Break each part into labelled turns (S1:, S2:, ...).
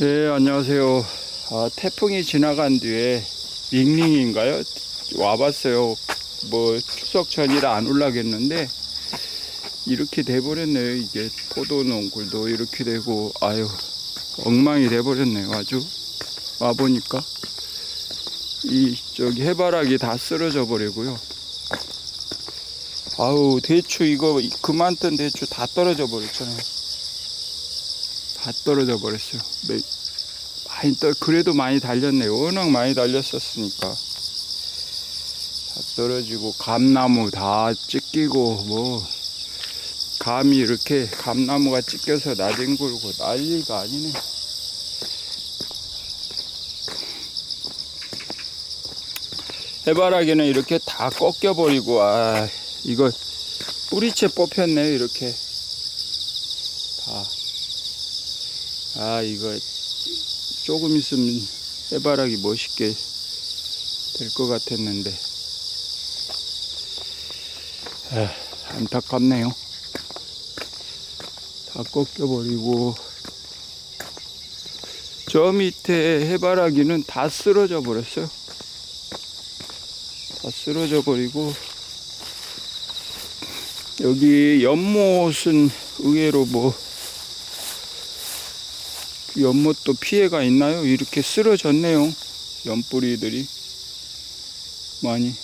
S1: 네, 안녕하세요. 아, 태풍이 지나간 뒤에 링링인가요? 와봤어요. 뭐 추석 전이라 안 올라겠는데 이렇게 돼버렸네요. 이게 포도 농굴도 이렇게 되고 아유 엉망이 돼버렸네요. 아주 와 보니까 이 저기 해바라기 다 쓰러져 버리고요. 아우 대추 이거 그만둔 대추 다 떨어져 버렸잖아요. 다 떨어져 버렸어요. 매- 많이 떠, 그래도 많이 달렸네요. 워낙 많이 달렸었으니까. 다 떨어지고, 감나무 다 찢기고, 뭐, 감이 이렇게 감나무가 찢겨서 나뒹굴고 난리가 아니네. 해바라기는 이렇게 다 꺾여버리고, 아, 이거 뿌리채 뽑혔네요, 이렇게. 아 이거 조금 있으면 해바라기 멋있게 될 것 같았는데. 아, 안타깝네요. 다 꺾여버리고. 저 밑에 해바라기는 다 쓰러져 버렸어요. 다 쓰러져 버리고. 여기 연못은 의외로 뭐 연못도 피해가 있나요? 이렇게 쓰러졌네요. 연뿌리들이 많이.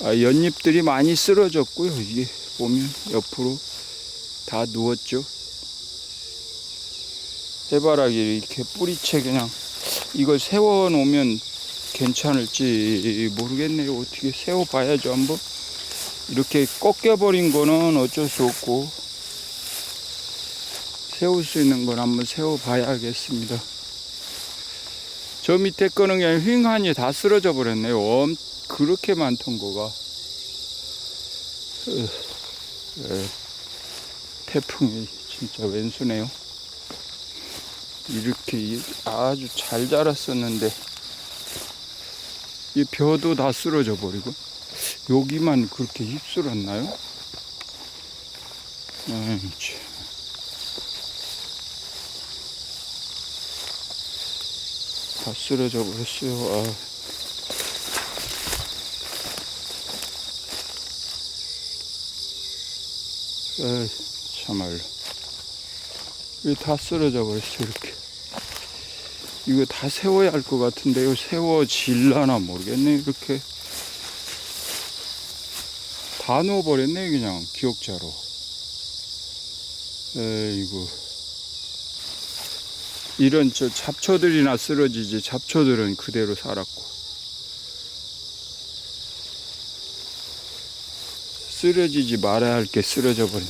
S1: 아, 연잎들이 많이 쓰러졌고요. 이게 보면 옆으로 다 누웠죠. 해바라기 이렇게 뿌리채 그냥 이걸 세워 놓으면 괜찮을지 모르겠네요. 어떻게 세워 봐야죠, 한번. 이렇게 꺾여버린 거는 어쩔 수 없고 세울 수 있는 걸 한번 세워 봐야겠습니다. 저 밑에 거는 그냥 휑하니 다 쓰러져 버렸네요. 엄, 그렇게 많던 거가. 태풍이 진짜 왼수네요. 이렇게 이- 아주 잘 자랐었는데, 이 벼도 다 쓰러져 버리고, 여기만 그렇게 휩쓸었나요? 음, 다 쓰러져 버렸어요. 아. 에이, 참말로. 왜다 쓰러져 버렸어, 이렇게. 이거 다 세워야 할 것 같은데요. 세워질라나 모르겠네, 이렇게. 다 넣어버렸네, 그냥, 기억자로. 에이구. 이런 저 잡초들이나 쓰러지지 잡초들은 그대로 살았고. 쓰러지지 말아야 할 게 쓰러져 버린.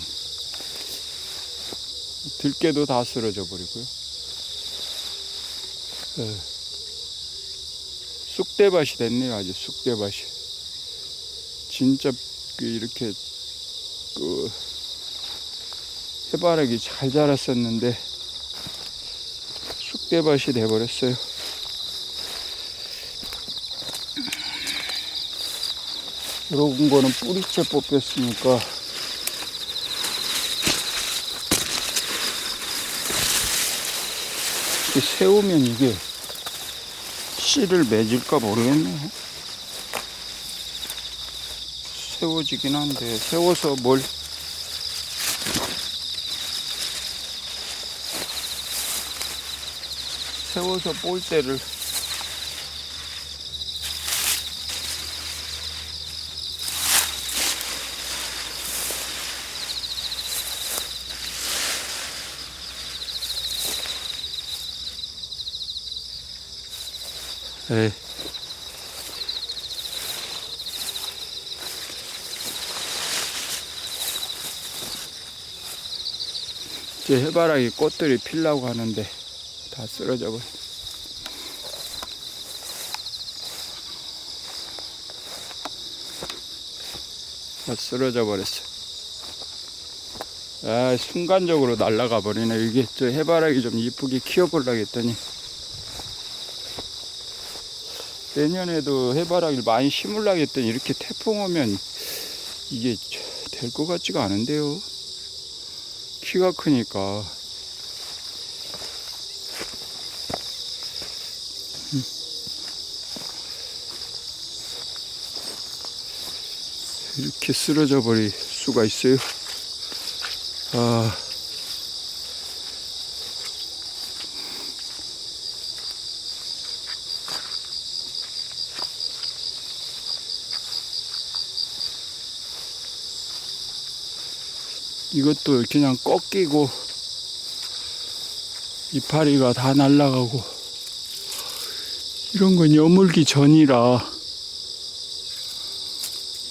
S1: 들깨도 다 쓰러져 버리고요. 에. 쑥대밭이 됐네요 아주 쑥대밭이. 진짜 그 이렇게 그 해바라기 잘 자랐었는데 쑥대밭이 돼버렸어요. 이런 거는 뿌리채 뽑혔으니까 이렇게 세우면 이게 씨를 맺을까 모르겠네. 세워지긴 한데 세워서 뭘 세워서 볼 때를 에이. 이제 해바라기 꽃들이 피려고 하는데 다 쓰러져 버려. 다 쓰러져 버렸어. 아, 순간적으로 날아가 버리네. 이게 저 해바라기 좀 이쁘게 키워보려고 했더니. 내년에도 해바라기를 많이 심으려고 했더니 이렇게 태풍 오면 이게 될 것 같지가 않은데요. 키가 크니까. 이렇게 쓰러져 버릴 수가 있어요. 아, 이것도 그냥 꺾이고 이파리가 다 날아가고 이런 건 여물기 전이라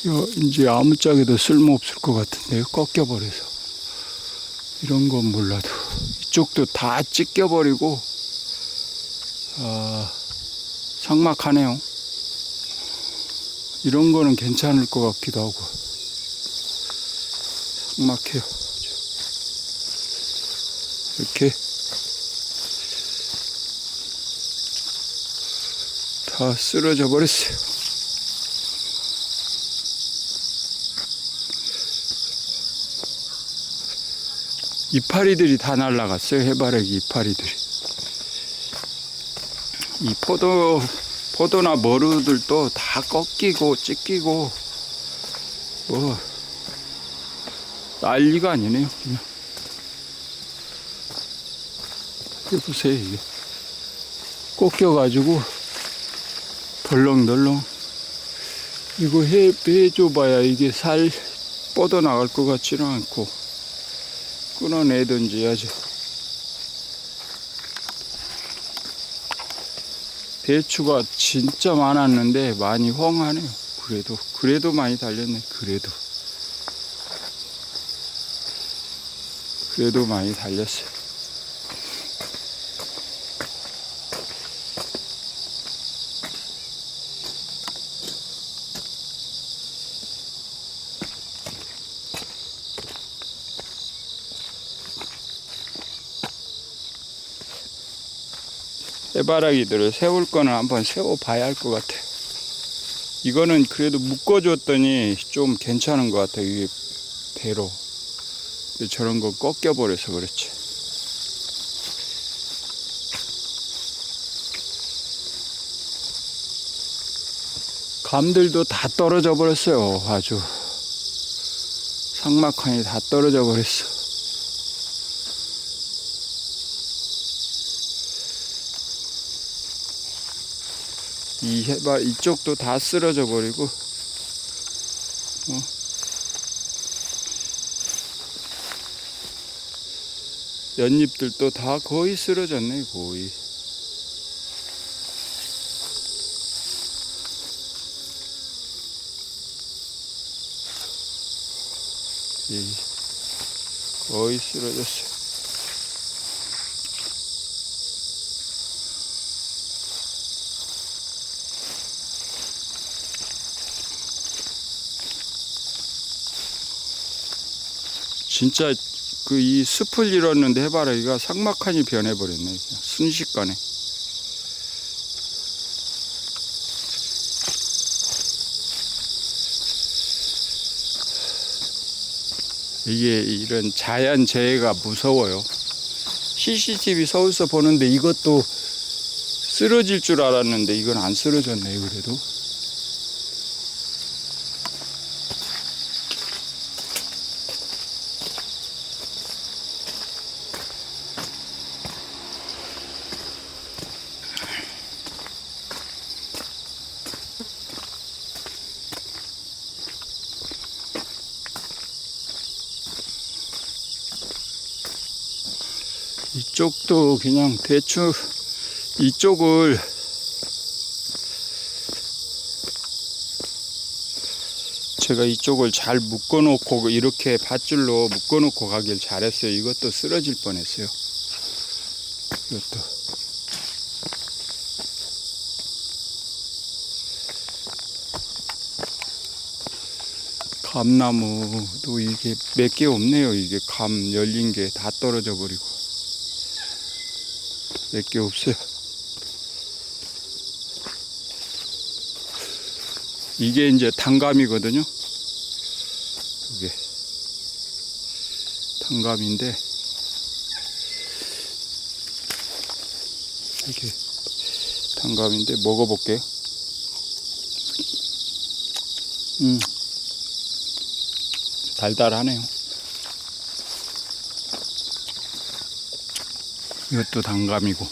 S1: 이거 이제 아무짝에도 쓸모없을 것 같은데요. 꺾여버려서. 이런 건 몰라도. 이쪽도 다 찢겨버리고 아 상막하네요. 이런 거는 괜찮을 것 같기도 하고. 상막해요. 이렇게. 다 쓰러져 버렸어요. 이파리들이 다 날라갔어요. 해바라기 이파리들이. 이 포도, 포도나 머루들도 다 꺾이고 찢기고, 뭐, 난리가 아니네요. 그냥. 보세요, 이게. 꺾여가지고, 덜렁덜렁. 이거 해, 해줘봐야 이게 살 뻗어나갈 것 같지는 않고, 끊어내든지 하죠. 배추가 진짜 많았는데 많이 황하네요. 그래도, 그래도 많이 달렸네. 그래도. 그래도 많이 달렸어요. 해바라기들을 세울 거는 한번 세워봐야 할 것 같아요. 이거는 그래도 묶어줬더니 좀 괜찮은 것 같아요. 이게 배로. 저런 거 꺾여버려서 그렇지. 감들도 다 떨어져 버렸어요. 아주. 상막하니 다 떨어져 버렸어. 이 해바 이쪽도 다 쓰러져 버리고 어. 연잎들도 다 거의 쓰러졌네 거의 예, 거의 쓰러졌어요. 진짜 그 이 숲을 잃었는데 해바라기가 삭막하니 변해버렸네. 순식간에. 이게 이런 자연 재해가 무서워요. CCTV 서울서 보는데 이것도 쓰러질 줄 알았는데 이건 안 쓰러졌네요, 그래도. 이쪽도 그냥 대충 이쪽을 제가 이쪽을 잘 묶어 놓고 이렇게 밧줄로 묶어 놓고 가길 잘했어요. 이것도 쓰러질 뻔했어요. 이것도 감나무도 이게 몇 개 없네요. 이게 감 열린 게 다 떨어져 버리고. 몇개 없어요. 이게 이제 단감이거든요. 이게 단감인데 이게 단감인데 먹어볼게요. 음, 달달하네요. 이것도 단감이고.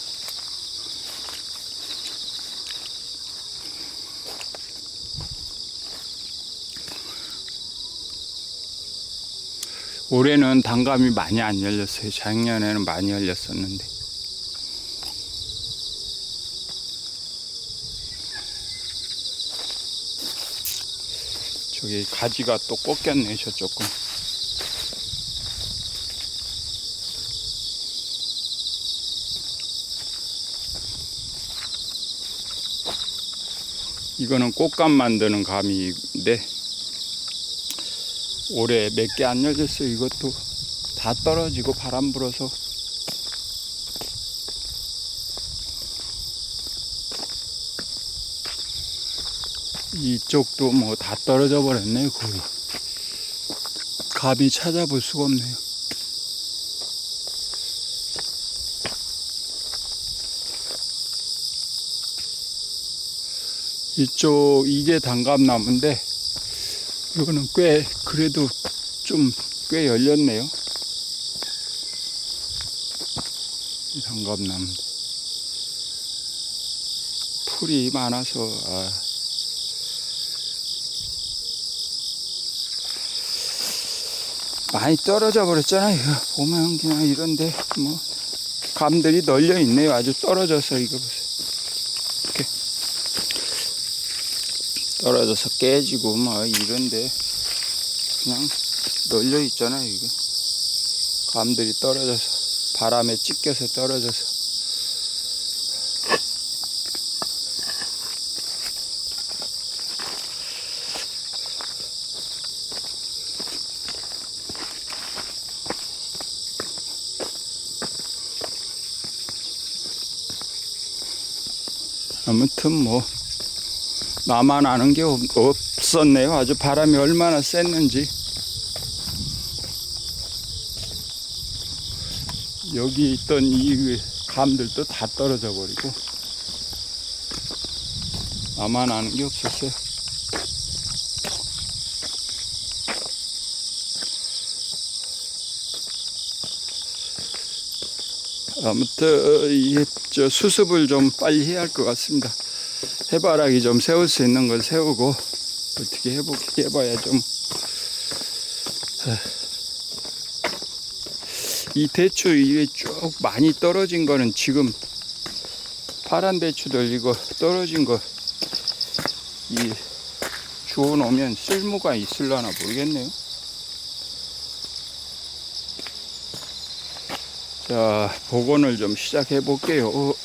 S1: 올해는 단감이 많이 안 열렸어요. 작년에는 많이 열렸었는데. 저기 가지가 또 꺾였네, 저쪽은. 이거는 꽃감 만드는 감인데 올해 몇 개 안 열렸어요. 이것도 다 떨어지고 바람 불어서 이쪽도 뭐 다 떨어져 버렸네요. 거의 감이 찾아볼 수가 없네요. 이쪽 이게 단감나무인데 이거는 꽤 그래도 좀 꽤 열렸네요. 이 단감나무 풀이 많아서 아. 많이 떨어져 버렸잖아요. 보면 그냥 이런데 뭐 감들이 널려 있네요. 아주 떨어져서 이거 보세요. 이렇게 떨어져서 깨지고 뭐 이런데 그냥 널려 있잖아요. 이거 감들이 떨어져서 바람에 찢겨서 떨어져서 아무튼 뭐 나만 아는 게 없, 없었네요. 아주 바람이 얼마나 셌는지. 여기 있던 이 감들도 다 떨어져 버리고 나만 아는 게 없었어요. 아무튼 이게 저 수습을 좀 빨리 해야 할 것 같습니다. 해바라기 좀 세울 수 있는 걸 세우고 어떻게 해보 해봐야 좀. 아. 이 대추 이게 쭉 많이 떨어진 거는 지금 파란 대추들 이거 떨어진 거 이 주워 놓으면 쓸모가 있을라나 모르겠네요. 자, 복원을 좀 시작해 볼게요.